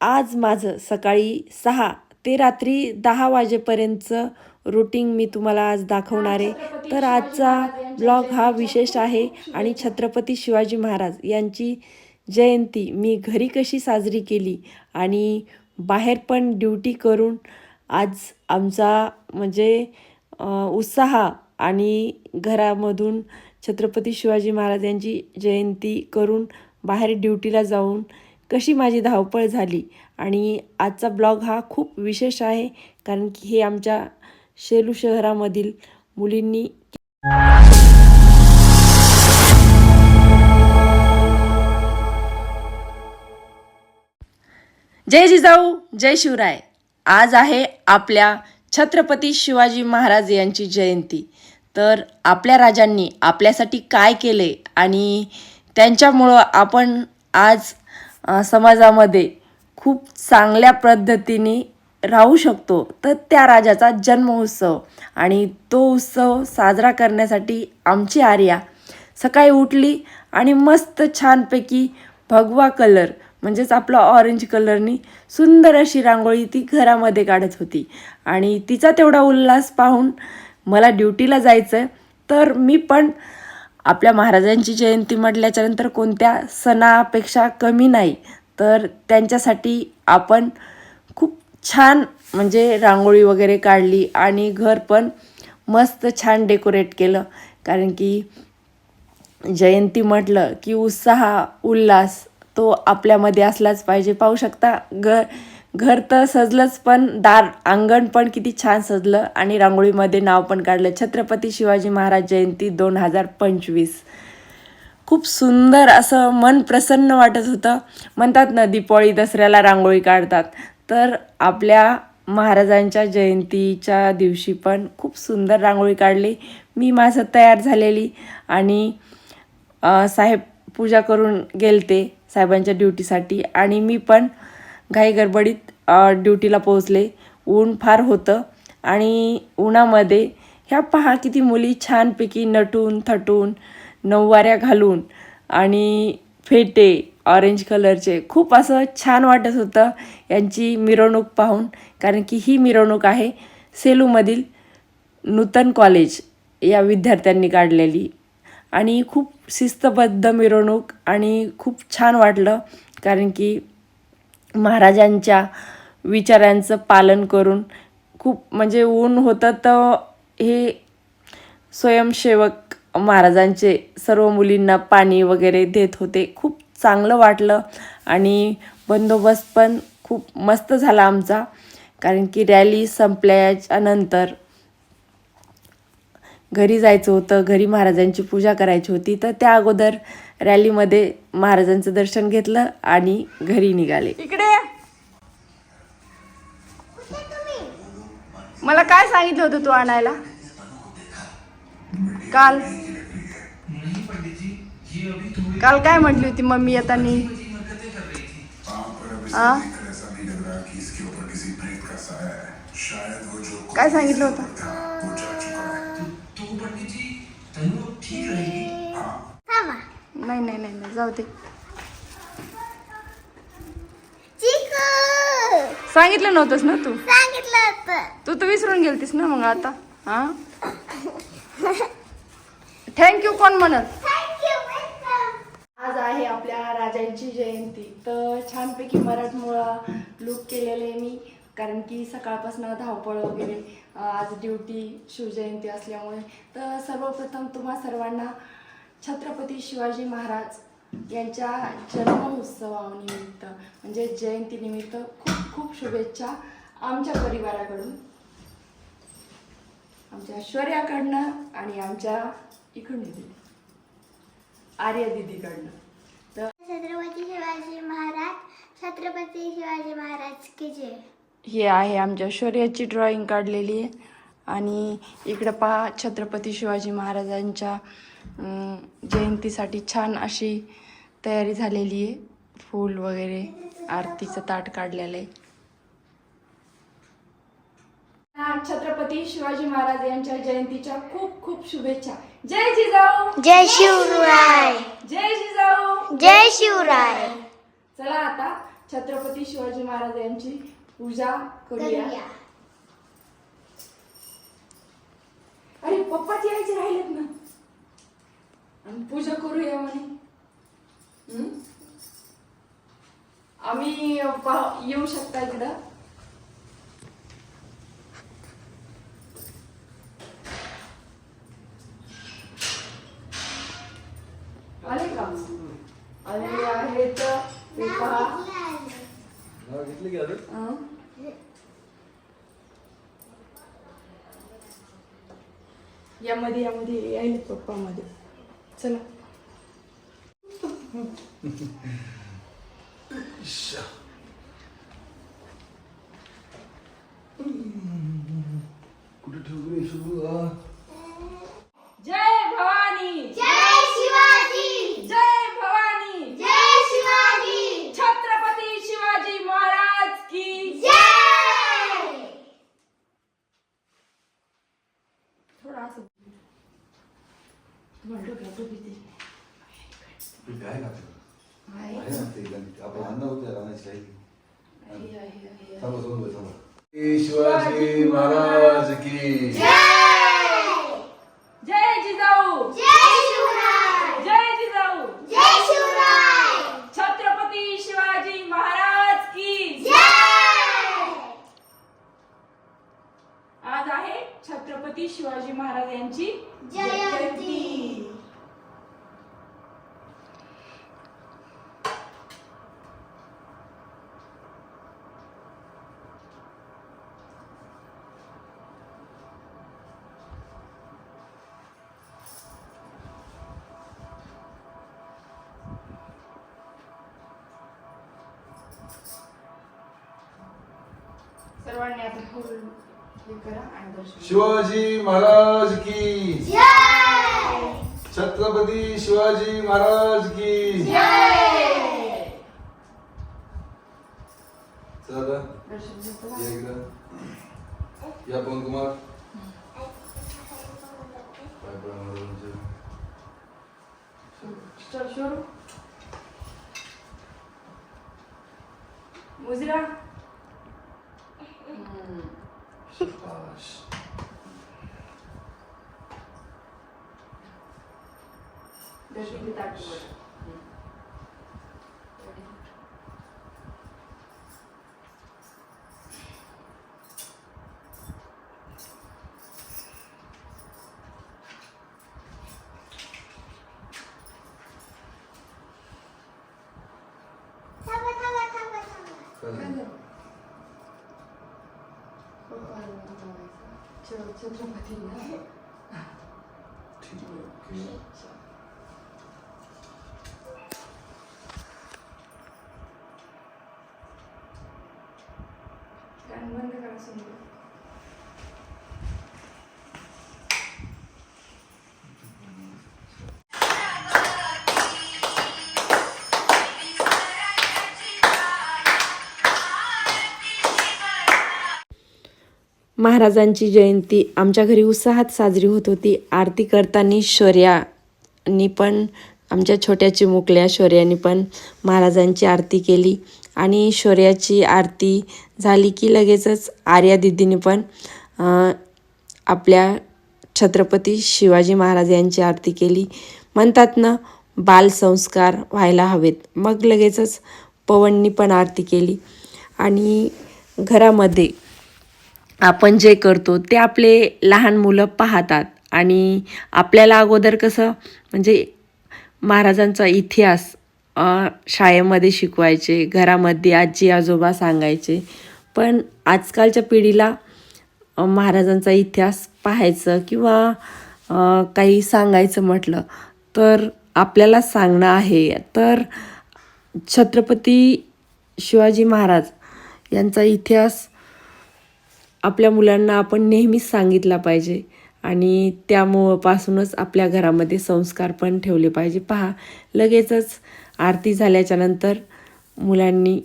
आज माझं सकाळी सहा ते रात्री दहा वाजेपर्यंतचं रुटीन मी तुम्हाला आज दाखवणार आहे. तर आजचा ब्लॉग हा विशेष आहे आणि छत्रपती शिवाजी महाराज यांची जयंती मी घरी कशी साजरी केली आणि बाहेर पण ड्युटी करून आज आमचा म्हणजे उत्साह आणि घरामधून छत्रपती शिवाजी महाराज यांची जयंती करून बाहेर ड्युटीला जाऊन कशी माझी धावपळ झाली. आणि आजचा ब्लॉग हा खूप विशेष आहे कारण की हे आमच्या शेलू शहरामधील मुलींनी जय जिजाऊ जय शिवराय. आज आहे आपल्या छत्रपती शिवाजी महाराज यांची जयंती. तर आपल्या राजांनी आपल्यासाठी काय केले आणि त्यांच्यामुळं आपण आज समाजामध्ये खूप चांगल्या पद्धतीने राहू शकतो तर त्या राजाचा जन्मोत्सव. आणि तो उत्सव साजरा करण्यासाठी आमची आर्या सकाळी उठली आणि मस्त छानपैकी भगवा कलर म्हणजेच आपला ऑरेंज कलरनी सुंदर अशी रांगोळी ती घरामध्ये काढत होती. आणि तिचा तेवढा उल्हास पाहून मला ड्युटीला जायचं आहे तर मी पण आपल्या महाराजांची जयंती म्हटल्याच्यानंतर कोणत्या सणापेक्षा कमी नाही तर त्यांच्यासाठी आपण खूप छान म्हणजे रांगोळी वगैरे काढली आणि घर पण मस्त छान डेकोरेट केलं. कारण की जयंती म्हटलं की उत्साह उल्हास तो आपल्यामध्ये असलाच पाहिजे. पाहू शकता घर घर तर सजलंच पण दार अंगण पण किती छान सजलं. आणि रांगोळीमध्ये नाव पण काढलं. छत्रपती शिवाजी महाराज जयंती दोन हजार पंचवीस. खूप सुंदर असं मन प्रसन्न वाटत होतं. म्हणतात ना दिपाळी दसऱ्याला रांगोळी काढतात. तर आपल्या महाराजांच्या जयंतीच्या दिवशी पण खूप सुंदर रांगोळी काढली. मी माझं तयार झालेली. आणि साहेब पूजा करून गेलते साहेबांच्या ड्युटीसाठी. आणि मी पण घाई गडबडीत ड्युटीला पोहोचले. ऊन फार होतं आणि उन्हामध्ये ह्या पहा किती मुली छानपैकी नटून थटून नऊवाऱ्या घालून आणि फेटे ऑरेंज कलरचे. खूप असं छान वाटत होतं यांची मिरवणूक पाहून कारण की ही मिरवणूक आहे सेलूमधील नूतन कॉलेज या विद्यार्थ्यांनी काढलेली. आणि खूप शिस्तबद्ध मिरवणूक आणि खूप छान वाटलं कारण की महाराजांच्या विचारांचं पालन करून खूप म्हणजे ऊन होतं तर हे स्वयंसेवक महाराजांचे सर्व मुलींना पाणी वगैरे देत होते. खूप चांगलं वाटलं आणि बंदोबस्त पण खूप मस्त झाला आमचा. कारण की रॅली संपल्याच्या नंतर घरी जायचं होतं घरी महाराजांची पूजा करायची होती तर त्या अगोदर रॅलीमध्ये महाराजांचं दर्शन घेतलं आणि घरी निघाले. इकडे मला काय सांगितलं होतं तू आणायला? काल. काल काय म्हटली होती मम्मी येतानी? आ? काय सांगितलं होतं? नाही नाही नाही नाही जाऊ दे. सांगितलं नव्हतंस ना तू? सांगितलं होतं. तू तर विसरून गेलतीस ना मग आता हा? थँक्यू कोण म्हणत? आज आहे आपल्या राजांची जयंती. तर छानपैकी मराठमोळा लुक केलेले मी कारण की सकाळपासून धावपळ वगैरे आज ड्युटी शिवजयंती असल्यामुळे. तर सर्वप्रथम तुम्हा सर्वांना छत्रपती शिवाजी महाराज यांच्या जन्मोत्सवानिमित्त म्हणजे जयंतीनिमित्त खूप खूप शुभेच्छा आमच्या परिवाराकडून. आमच्या ऐश्वर्याकडनं आणि आमच्या इकडून. दिली आर्या दिदीकडनं. तर छत्रपती शिवाजी महाराज छत्रपती शिवाजी महाराज की जय. हे आहे आमच्या शौर्याची ड्रॉइंग काढलेली आहे. आणि इकडं पहा छत्रपती शिवाजी महाराजांच्या जयंतीसाठी छान अशी तयारी झालेली आहे. फूल वगैरे आरतीचं ताट काढलेलं आहे. छत्रपती शिवाजी महाराज यांच्या जयंतीच्या खूप खूप शुभेच्छा. जय जिजाऊ! जय शिवराय! जय जिजाऊ! जय शिवराय! चला आता छत्रपती शिवाजी महाराज यांची पूजा करूया. करूया. अरे पप्पाच यायचे राहिलेत ना. आणि पूजा करूया म्हणे? आम्ही पा- येऊ शकता इकडं. आले का? आले आहेत पहा. नाव घेतलं की अजून? यामध्ये यामध्ये यायले पप्पा मध्ये चला कुठे ठेवू रे शिवाजी महाराज सर्वांनी आता फुल हे करा आणि दर्शन शिवाजी महाराज की. जय! छत्रपती शिवाजी महाराज की. जय चला. दर्शन घेतो. या पवन कुमार पाय पडा महाराजांचे. चल शोरू. मुजरा. शाबाश. दर्शन घेता आठवण. थांबा छत्रपती ठीक आहे ओके. गाणं बंद करा समजा महाराजांची जयंती. आमच्या घरी उत्साहात साजरी होत होती. आरती करताना शौर्यानी पण आमच्या छोट्या चिमुकल्या शौर्यानी पण महाराजांची आरती केली. आणि शौर्याची आरती झाली की लगेचच आर्या दिदीने पण आपल्या छत्रपती शिवाजी महाराज यांची आरती केली. म्हणतात ना बालसंस्कार व्हायला हवेत. मग लगेचच पवननी पण आरती केली. आणि घरामध्ये आपण जे करतो ते आपले लहान मुलं पाहतात. आणि आपल्याला अगोदर कसं म्हणजे महाराजांचा इतिहास शाळेमध्ये शिकवायचे घरामध्ये आजी आजोबा सांगायचे. पण आजकालच्या पिढीला महाराजांचा इतिहास पाहायचं किंवा काही सांगायचं म्हटलं तर आपल्याला सांगणं आहे. तर छत्रपती शिवाजी महाराज यांचा इतिहास आपल्या मुलांना आपण नेहमीच सांगितला पाहिजे. आणि त्यामुळं पासूनच आपल्या घरामध्ये संस्कार पण ठेवले पाहिजे. पहा लगेचच आरती झाल्याच्यानंतर मुलांनी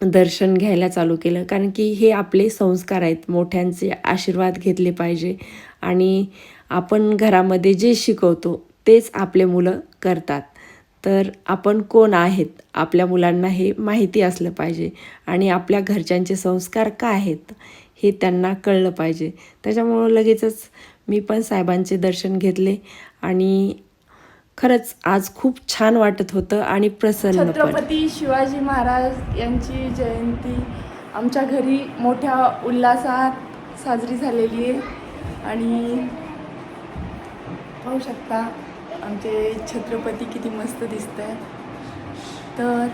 दर्शन घ्यायला चालू केलं. कारण की हे आपले संस्कार आहेत. मोठ्यांचे आशीर्वाद घेतले पाहिजे. आणि आपण घरामध्ये जे शिकवतो तेच आपले मुलं करतात. तर आपण कोण आहेत? आपल्या मुलांना हे माहिती असलं पाहिजे. आणि आपल्या घरच्यांचे संस्कार काय आहेत? हे त्यांना कळलं पाहिजे. त्याच्यामुळं लगेचच मी पण साहेबांचे दर्शन घेतले आणि खरंच आज खूप छान वाटत होतं आणि प्रसन्न छत्रपती शिवाजी महाराज यांची जयंती आमच्या घरी मोठ्या उल्हासात साजरी झालेली आहे. आणि पाहू शकता आमचे छत्रपती किती मस्त दिसत आहेत तर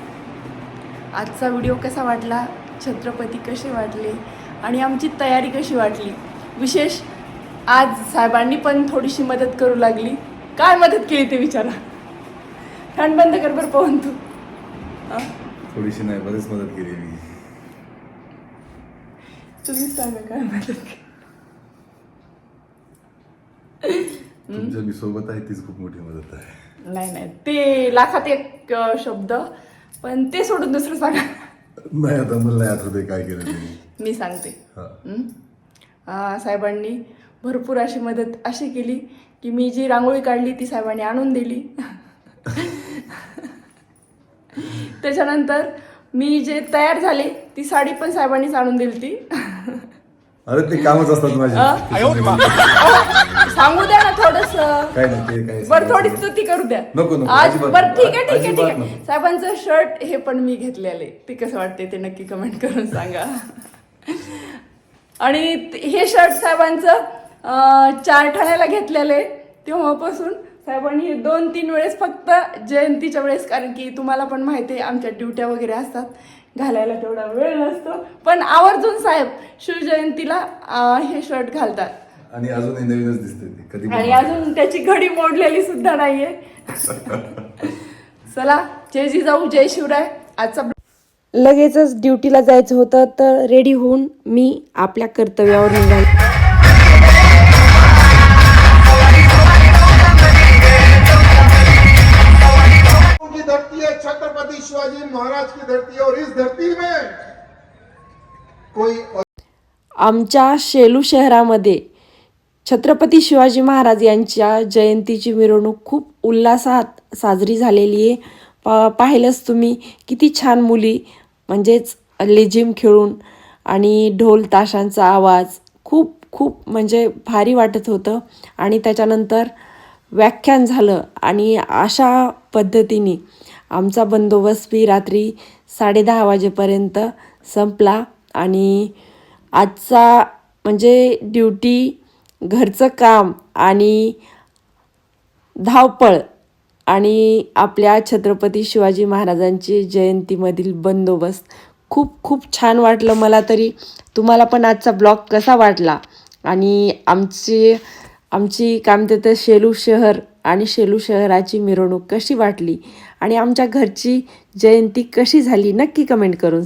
आजचा व्हिडिओ कसा वाटला? छत्रपती कसे वाटले? आणि आमची तयारी कशी वाटली? विशेष आज साहेबांनी पण थोडीशी मदत करू लागली. काय मदत केली ते विचारा. फॅन बंद कर बरं पाहून तू. हा? थोडीशी नाही बरीच मदत केली मी. तुम्हीच सांगा काय मदत केली. मी सोबत आहे तीच खूप मोठी मदत आहे. नाही नाही. ते लाखात एक शब्द पण ते सोडून दुसरं सांगा. नाही आता मला नाही आठवते काय केलं तुम्ही मी सांगते. हा? आ, साहेबांनी भरपूर अशी मदत अशी केली की मी जी रांगोळी काढली ती साहेबांनी आणून दिली. त्याच्यानंतर मी जे तयार झाले ती साडी पण साहेबांनीच आणून दिली ती. अरे ते कामच असतात माझे. सांगू द्या ना थोडस. काय नाही ते काय बर थोडी. स्तुती करू द्या. नको, नको, आज अजिबात बर नको. ठीक आहे ठीक आहे ठीक अजिबात आहे. नको. साहेबांचं शर्ट हे पण मी घेतलेले ते कसं वाटते ते नक्की कमेंट करून सांगा. आणि हे शर्ट साहेबांचं चार ठाण्याला घेतलेले तेव्हापासून. साहेबांनी हे दोन तीन वेळेस फक्त जयंतीच्या वेळेस कारण की तुम्हाला पण माहिती आहे आमच्या ड्युट्या वगैरे असतात. घालायला तेवढा वेळ नसतो. पण आवर्जून साहेब शिवजयंतीला हे शर्ट घालतात. आणि अजूनही नवीनच दिसते कधी आणि अजून त्याची घडी मोडलेली सुद्धा नाहीये. चला जय जिजाऊ जय शिवराय. आजचा लगेचच ड्युटीला जायचं होतं तर रेडी होऊन मी आपल्या कर्तव्यावर निघाले. की धरती छत्रपति शिवाजी महाराज की धरती और इस धरती में कोई आमच्या शेलू शहरामध्ये छत्रपति शिवाजी महाराज यांच्या जयंतीची मिरवणूक खूप उल्हासात साजरी झालेली आहे. पा पाहिलंच तुम्ही किती छान मुली म्हणजेच लेझिम खेळून आणि ढोल ताशांचा आवाज खूप खूप म्हणजे भारी वाटत होतं. आणि त्याच्यानंतर व्याख्यान झालं आणि अशा पद्धतीने आमचा बंदोबस्तही रात्री साडेदहा वाजेपर्यंत संपला आणि आजचा म्हणजे ड्युटी घरचं काम आणि धावपळ आणि आपल्या छत्रपती शिवाजी महाराजांची जयंतीमधील बंदोबस्त. खूप खूप छान वाटलं मला तरी. तुम्हाला पण आजचा ब्लॉग कसा वाटला? आणि आमची आमची काय म्हणते तर शेलू शहर आणि शेलू शहराची मिरवणूक कशी वाटली? आणि आमच्या घरची जयंती कशी झाली? नक्की कमेंट करून